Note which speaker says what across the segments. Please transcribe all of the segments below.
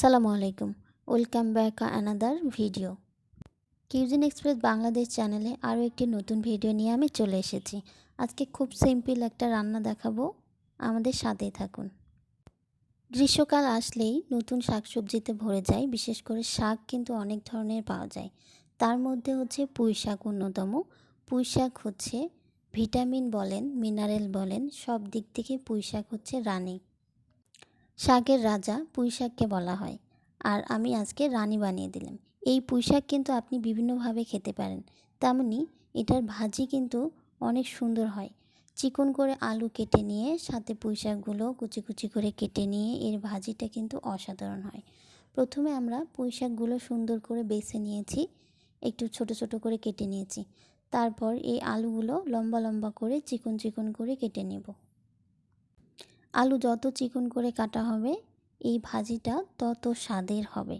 Speaker 1: সালামু আলাইকুম। Welcome back another video. Cuisine Express Bangladesh চ্যানেলে আরও একটি নতুন ভিডিও নিয়ে আমি চলে এসেছি। আজকে খুব সিম্পল একটা রান্না দেখাবো। আমাদের সাথেই থাকুন। গ্রীষ্মকাল আসলেই নতুন শাকসবজিতে ভরে যায়। বিশেষ করে শাক কিন্তু অনেক ধরনের পাওয়া যায়। তার মধ্যে হচ্ছে পুঁই শাক অন্যতম। পুঁই শাক হচ্ছে ভিটামিন বলেন, মিনারেল বলেন, সব দিক থেকে পুঁই শাক হচ্ছে রানী। শাকের রাজা পুঁই শাককে বলা হয়। আর আমি আজকে রানী বানিয়ে দিলাম। এই পুঁই শাক কিন্তু আপনি বিভিন্নভাবে খেতে পারেন। তেমনি এটার ভাজি কিন্তু অনেক সুন্দর হয়। চিকন করে আলু কেটে নিয়ে, সাথে পুঁই শাকগুলো কুচি কুচি করে কেটে নিয়ে এর ভাজিটা কিন্তু অসাধারণ হয়। প্রথমে আমরা পুঁই শাকগুলো সুন্দর করে বেছে নিয়েছি। একটু ছোট ছোট করে কেটে নিয়েছি। তারপর এই আলুগুলো লম্বা লম্বা করে চিকন চিকন করে কেটে নেব। আলু যত চিকন করে কাটা হবে এই ভাজিটা তত স্বাদের হবে।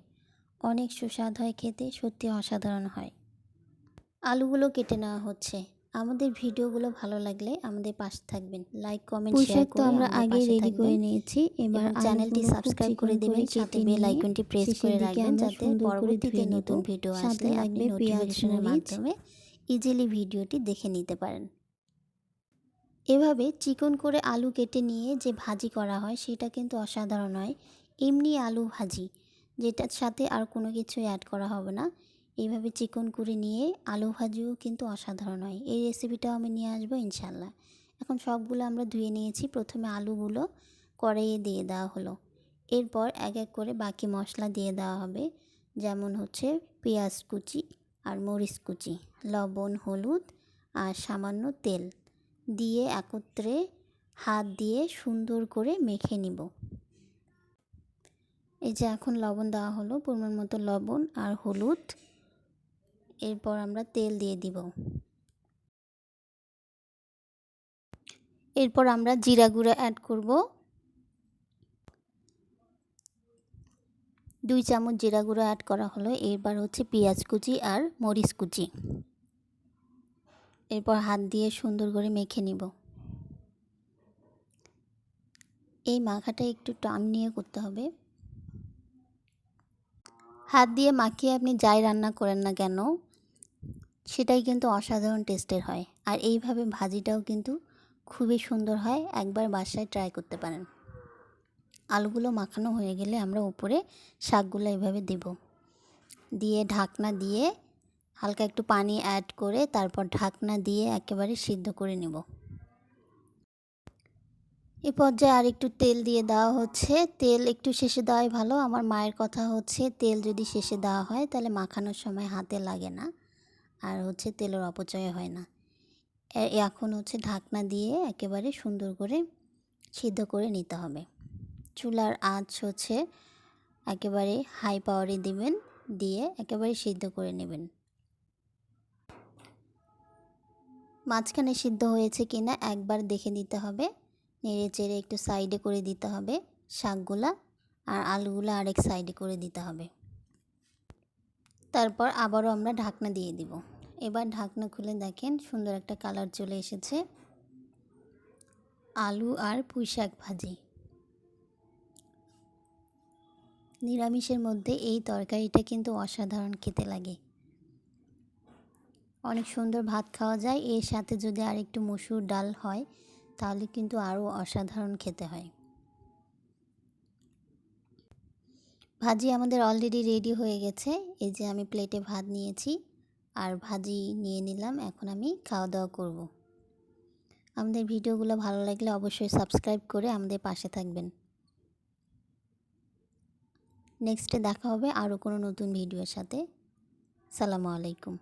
Speaker 1: অনেক সুস্বাদ হয় খেতে সত্যি অসাধারণ হয়। আলুগুলো কেটে নেওয়া হচ্ছে। আমাদের ভিডিওগুলো ভালো লাগলে আমাদের পাশে থাকবেন। লাইক কমেন্ট শেয়ার
Speaker 2: তো আমরা আগে রেডি করে নিয়েছি।
Speaker 1: এবার চ্যানেলটি সাবস্ক্রাইব করে দিবেন। সাথে বেল আইকনটি প্রেস করে রাখবেন যাতে পরবর্তীতে নতুন ভিডিও আসলে আপনি নোটিফিকেশনের মাধ্যমে ইজিলি ভিডিওটি দেখে নিতে পারেন। এভাবে চিকন করে আলু কেটে নিয়ে যে ভাজি করা হয়, সেটা কিন্তু অসাধারণ হয়। এমনি আলু ভাজি, যেটার সাথে আর কোনো কিছু অ্যাড করা হবে না। এইভাবে চিকন করে নিয়ে আলু ভাজিও কিন্তু অসাধারণ হয়। এই রেসিপিটাও আমি নিয়ে আসব ইনশাল্লাহ এখন সবগুলো আমরা ধুয়ে নিয়েছি। প্রথমে আলুগুলো কড়াইয়ে দিয়ে দেওয়া হলো। এরপর এক এক করে বাকি মশলা দিয়ে দেওয়া হবে। যেমন হচ্ছে পেঁয়াজ কুচি আর মরিচ কুচি, লবণ, হলুদ আর সামান্য তেল। দিয়ে একত্রে হাত দিয়ে সুন্দর করে মেখে নিব। এই যে এখন লবণ দেওয়া হলো, পরিমাণ মতো লবণ আর হলুদ। এরপর আমরা তেল দিয়ে দিব। এরপর আমরা জিরা গুঁড়া অ্যাড করব। দুই চামচ জিরা গুঁড়ো অ্যাড করা হলো। এরপর হচ্ছে পেঁয়াজ কুচি আর মরিচ কুচি। এরপর হাত দিয়ে সুন্দর করে মেখে নিব। এই মাখাটা একটু টান নিয়ে করতে হবে। হাত দিয়ে মাখিয়ে আপনি যাই রান্না করেন না কেন, সেটাই কিন্তু অসাধারণ টেস্টের হয়। আর এইভাবে ভাজিটাও কিন্তু খুবই সুন্দর হয়, একবার বাসায় ট্রাই করতে পারেন। আলুগুলো মাখানো হয়ে গেলে আমরা উপরে শাকগুলো এভাবে দেব। দিয়ে ঢাকনা দিয়ে হালকা একটু পানি অ্যাড করে তারপর ঢাকনা দিয়ে একেবারে সিদ্ধ করে নেব। এ পর্যায়ে আর একটু তেল দিয়ে দেওয়া হচ্ছে। তেল একটু শেষে দেওয়াই ভালো। আমার মায়ের কথা হচ্ছে, তেল যদি শেষে দেওয়া হয় তাহলে মাখানোর সময় হাতে লাগে না। আর হচ্ছে তেলের অপচয় হয় না। এখন হচ্ছে ঢাকনা দিয়ে একেবারে সুন্দর করে সিদ্ধ করে নিতে হবে। চুলার আঁচ হচ্ছে একেবারে হাই পাওয়ারে দিবেন, দিয়ে একেবারে সিদ্ধ করে নেবেন। মাঝখানে সিদ্ধ হয়েছে কিনা একবার দেখে দিতে হবে। নেড়ে চেড়ে একটু সাইডে করে দিতে হবে শাকগুলা আর আলুগুলো আরেক সাইডে করে দিতে হবে। তারপর আবারও আমরা ঢাকনা দিয়ে দিব। এবার ঢাকনা খুলে দেখেন সুন্দর একটা কালার চলে এসেছে। আলু আর পুঁই শাক ভাজি। নিরামিষের মধ্যে এই তরকারিটা কিন্তু অসাধারণ খেতে লাগে। অনেক সুন্দর ভাত খাওয়া যায়। এর সাথে যদি আর একটু মসুর ডাল হয়, তাহলে কিন্তু আরও অসাধারণ খেতে হয়। ভাজি আমাদের অলরেডি রেডি হয়ে গেছে। এই যে আমি প্লেটে ভাত নিয়েছি, আর ভাজি নিয়ে নিলাম। এখন আমি খাওয়া দাওয়া করব। আমাদের ভিডিওগুলো ভালো লাগলে অবশ্যই সাবস্ক্রাইব করে আমাদের পাশে থাকবেন। নেক্সটে দেখা হবে আরও কোনো নতুন ভিডিওর সাথে। সালামু আলাইকুম।